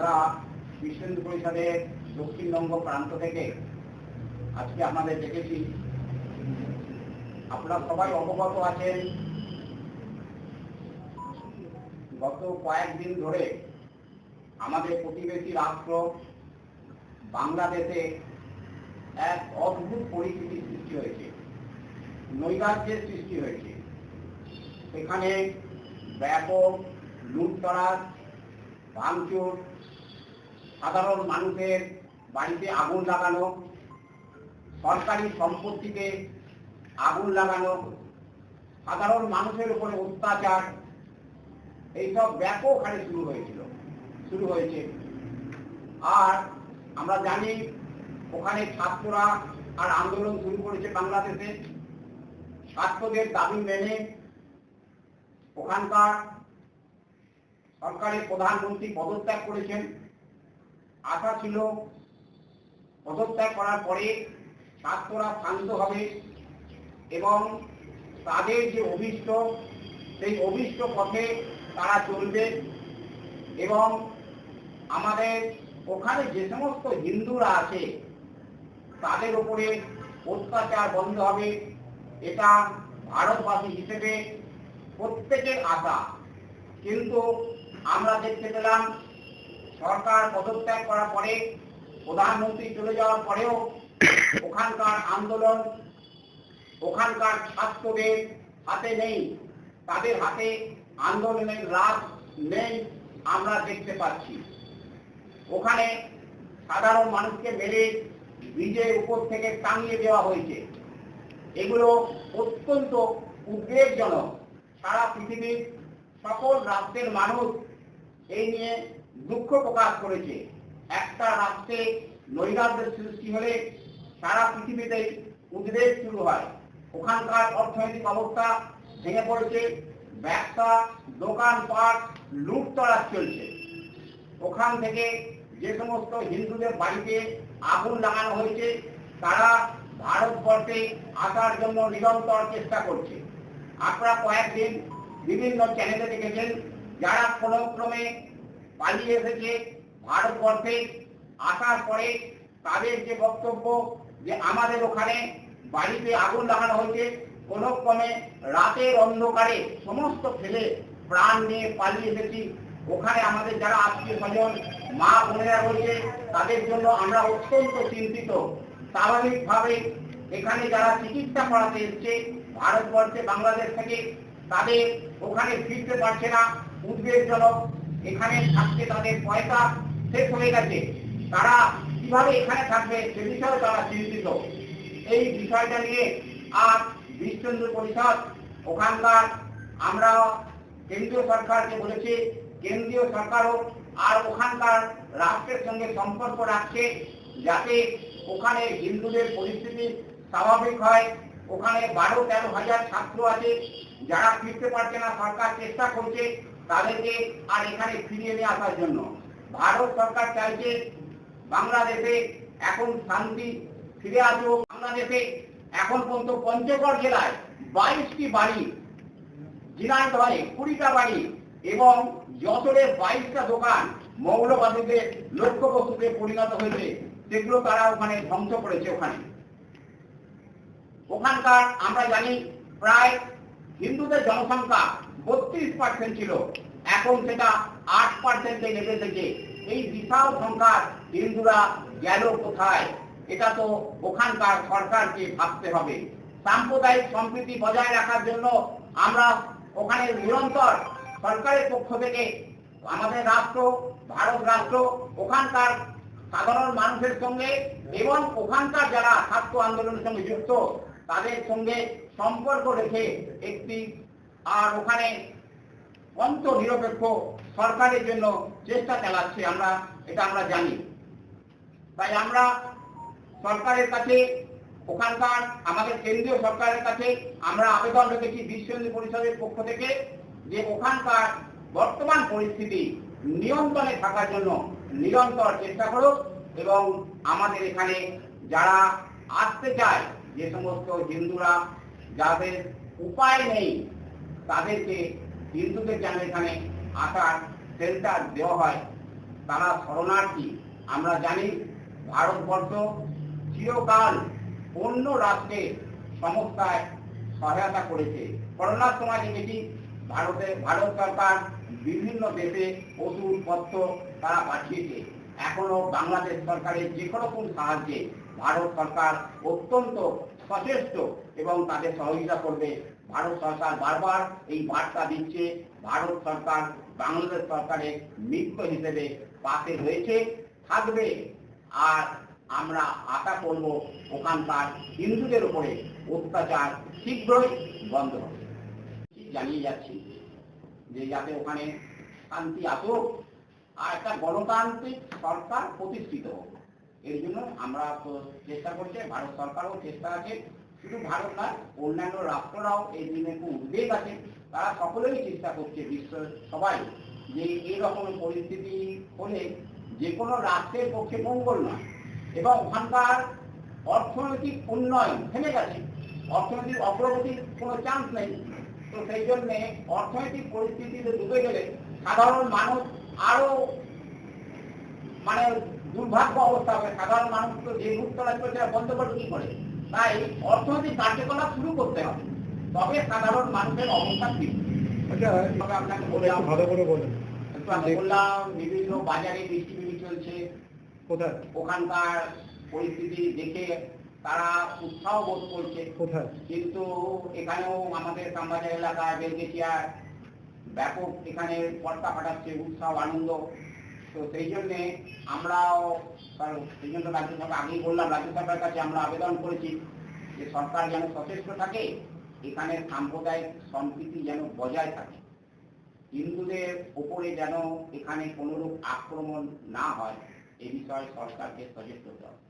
আমরা বিশ্ব হিন্দু পরিষদের দক্ষিণবঙ্গ প্রান্ত থেকে আজকে আপনাদের ডেকেছি আপনারা সবাই অবগত আছেন। গত কয়েকদিন ধরে আমাদের প্রতিবেশী রাষ্ট্র বাংলাদেশে এক অদ্ভুত পরিস্থিতি সৃষ্টি হয়েছে, নৈরাজ্যের সৃষ্টি হয়েছে। সেখানে ব্যাপক লুটতরাজ, ভাঙচুর সাধারণ মানুষের বাড়িতে আগুন লাগানো, সরকারি সম্পত্তিতে আগুন লাগানো, সাধারণ মানুষের উপরে অত্যাচার, এইসব ব্যাপক হারে শুরু হয়েছিল, শুরু হয়েছে। আর আমরা জানি ওখানে ছাত্ররা আর আন্দোলন শুরু করেছে বাংলাদেশে। ছাত্রদের দাবি মেনে ওখানকার সরকারের প্রধানমন্ত্রী পদত্যাগ করেছেন। আশা ছিল পদত্যাগ করার পরে ছাত্ররা শান্ত হবে এবং তাদের যে অভিষ্ট, সেই অভিষ্ট পথে তারা চলবে এবং আমাদের ওখানে যে সমস্ত হিন্দুরা আছে, তাদের উপরে অত্যাচার বন্ধ হবে। এটা ভারতবাসী হিসেবে প্রত্যেকের আশা। কিন্তু আমরা দেখতে পেলাম সরকার পদত্যাগ করার পরে প্রধানমন্ত্রী চলে যাওয়ার পরেও ওখানকার আন্দোলন, ওখানকার ছাত্রদের হাতে নেই। তাদের হাতে আন্দোলনের রাত নেই আমরা দেখতে পাচ্ছি। ওখানে সাধারণ মানুষকে মেরে ব্রিজের উপর থেকে টাঙিয়ে দেওয়া হয়েছে। এগুলো অত্যন্ত উদ্বেগজনক। সারা পৃথিবীর সকল রাষ্ট্রের মানুষ এই নিয়ে দুঃখ প্রকাশ করেছে। একটা রাষ্ট্রে নৈরাজ্যের সৃষ্টি হলে সারা পৃথিবীতে উদ্বেগ শুরু হয়। ওখানকার অর্থনৈতিক অবস্থা ভেঙে পড়েছে, ব্যবসা দোকানপাট লুটতরাজ চলছে। ওখান থেকে যে সমস্ত হিন্দুদের বাড়িতে আগুন লাগানো হয়েছে, তারা ভারতবর্ষে আসার জন্য নিরন্তর চেষ্টা করছে। আপনারা কয়েকদিন বিভিন্ন চ্যানেলে দেখেছেন যারা কোনো ক্রমে পালিয়ে এসেছে ভারতবর্ষে, আসার পরে তাদের যে বক্তব্য যে আমাদের ওখানে বাড়িতে আগুন লাগানো হয়েছে কোনো ক্রমে রাতের অন্ধকারে সমস্ত ফেলে প্রাণ নিয়ে পালিয়ে এসেছি। ওখানে আমাদের যারা আত্মীয় স্বজন, মা বোনেরা রয়েছে, তাদের জন্য আমরা অত্যন্ত চিন্তিত। স্বাভাবিকভাবে এখানে যারা চিকিৎসা করাতে এসছে, ভারতবর্ষে, বাংলাদেশ থেকে, তাদের ওখানে ফিরতে পারছে না। উদ্বেগজনক। এখানে থাকতে তাদের পয়সা শেষ হয়ে গেছে। তারা কীভাবে এখানে থাকবে সে বিষয়েও তারা চিন্তিত। এই বিষয়টা নিয়ে আর বিশ্বহিন্দু পরিষদ, ওখানকার আমরা কেন্দ্রীয় সরকারকে বলেছি, কেন্দ্রীয় সরকারও আর ওখানকার রাষ্ট্রের সঙ্গে সম্পর্ক রাখছে, যাতে ওখানে হিন্দুদের পরিস্থিতি স্বাভাবিক হয়। ওখানে বারো তেরো হাজার ছাত্র আছে, যারা ফিরতে পারছে না, সরকার চেষ্টা করছে। তাদেরকে আর এখানে ফিরিয়ে নিয়ে আসার জন্য। ভারত সরকার চাইছে বাংলাদেশে এখন শান্তি ফিরে আসুক। বাংলাদেশে এখন পর্যন্ত পঞ্চগড় জেলায় বাইশটি বাড়ি জিনানদহে কুড়িটা বাড়ি এবং যশোরের বাইশটা দোকান মৌলবাদীদের লক্ষ্যবস্তুতে পরিণত হয়েছে, সেগুলো তারা ওখানে ধ্বংস করেছে ওখানে। ওখানকার আমরা জানি প্রায় হিন্দুদের জনসংখ্যা বত্রিশ পার্সেন্ট ছিল। এখন সেটা আট পার্সেন্টে নেমে এসেছে। এই বিশাল সংখ্যার হিন্দুরা গেল কোথায়? এটা তো ওখানকার সরকারকে ভাবতে হবে। সাম্প্রদায়িক সম্প্রীতি বজায় রাখার জন্য আমরা ওখানে নিরন্তর সরকারের পক্ষ থেকে আমাদের রাষ্ট্র, ভারত রাষ্ট্র, ওখানকার সাধারণ মানুষের সঙ্গে এবং ওখানকার যারা ছাত্র আন্দোলনের সঙ্গে যুক্ত, তাদের সঙ্গে সম্পর্ক রেখে একটি আর ওখানে অন্ত নিরপেক্ষ সরকারের জন্য চেষ্টা চালাচ্ছে আমরা, এটা আমরা জানি। তাই আমরা সরকারের কাছে, ওখানকার আমাদের কেন্দ্রীয় সরকারের কাছে আমরা আবেদন রেখেছি বিশ্ব হিন্দু পরিষদের পক্ষ থেকে যে ওখানকার বর্তমান পরিস্থিতি নিয়ন্ত্রণে থাকার জন্য নিরন্তর চেষ্টা করুক এবং আমাদের এখানে যারা আসতে চায়, যে সমস্ত হিন্দুরা, যাদের উপায় নেই তাদেরকে হিন্দুদের যেন এখানে আসার সেন্টার দেওয়া হয়, তারা শরণার্থী। আমরা জানি ভারতবর্ষ চিরকাল অন্য রাষ্ট্রের সংস্থায় সহায়তা করেছে। করোনার সময় দেখেছি ভারতে, ভারত সরকার বিভিন্ন দেশে ওষুধপত্র তারা পাঠিয়েছে। এখনও বাংলাদেশ সরকারের যে কোনো রকম সাহায্যে ভারত সরকার অত্যন্ত সচেষ্ট এবং তাদের সহযোগিতা করবে ভারত সরকার বারবার এই বার্তা দিচ্ছে, ভারত সরকার বাংলাদেশ সরকারের মিত্র হিসেবে পাশে রয়েছে, থাকবে। আর আমরা আশা করব ওখানকার হিন্দুদের উপরে অত্যাচার শীঘ্রই বন্ধ হবে। জানিয়ে যাচ্ছি যে যাতে ওখানে শান্তি আসুক আর একটা গণতান্ত্রিক সরকার প্রতিষ্ঠিত হোক। এর জন্য আমরা চেষ্টা করছি, ভারত সরকারও চেষ্টা আছে শুধু ভারত নয় অন্যান্য রাষ্ট্ররাও এই দিনে খুব উদ্বেগ আছে। তারা সকলেই চেষ্টা করছে বিশ্ব সবাই যে এই রকম পরিস্থিতি হলে যে কোনো রাষ্ট্রের পক্ষে মঙ্গল নয়। এবং ওখানকার অর্থনৈতিক উন্নয়ন থেমে গেছে। অর্থনৈতিক অগ্রগতির কোনো চান্স নেই। তো সেই জন্যে অর্থনৈতিক পরিস্থিতিতে ডুবে গেলে সাধারণ মানুষ আরও মানে দুর্ভাগ্য অবস্থা হবে। সাধারণ মানুষ তো যে রূপ চলাচল সেটা বন্ধ করে কি করে? তাই অর্থনৈতিক কার্যকলাপ শুরু করতে হবে। তবে সাধারণ মানুষের অবস্থা ঠিক। আচ্ছা আপনাকে বললাম ভালো করে বলেন। বললাম বিভিন্ন বাজারে চলছে। কোথায়? ওখানকার পরিস্থিতি দেখে তারা উৎসাহ বোধ করছে। কোথায়? কিন্তু এখানেও আমাদের কামবাজার এলাকায় বেলগেছিয়ার ব্যাপক এখানে পর্দা ফাটাচ্ছে উৎসাহ আনন্দ। তো সেই জন্যে আমরাও সেই জন্য রাজ্য সরকার, আগেই বললাম, রাজ্য সরকারের কাছে আমরা আবেদন করেছি যে সরকার যেন সচেষ্ট থাকে এখানে সাম্প্রদায়িক সম্প্রীতি যেন বজায় থাকে। হিন্দুদের উপরে যেন এখানে কোনোরূপ আক্রমণ না হয়, এ বিষয়ে সরকারকে সচেষ্ট হতে হবে।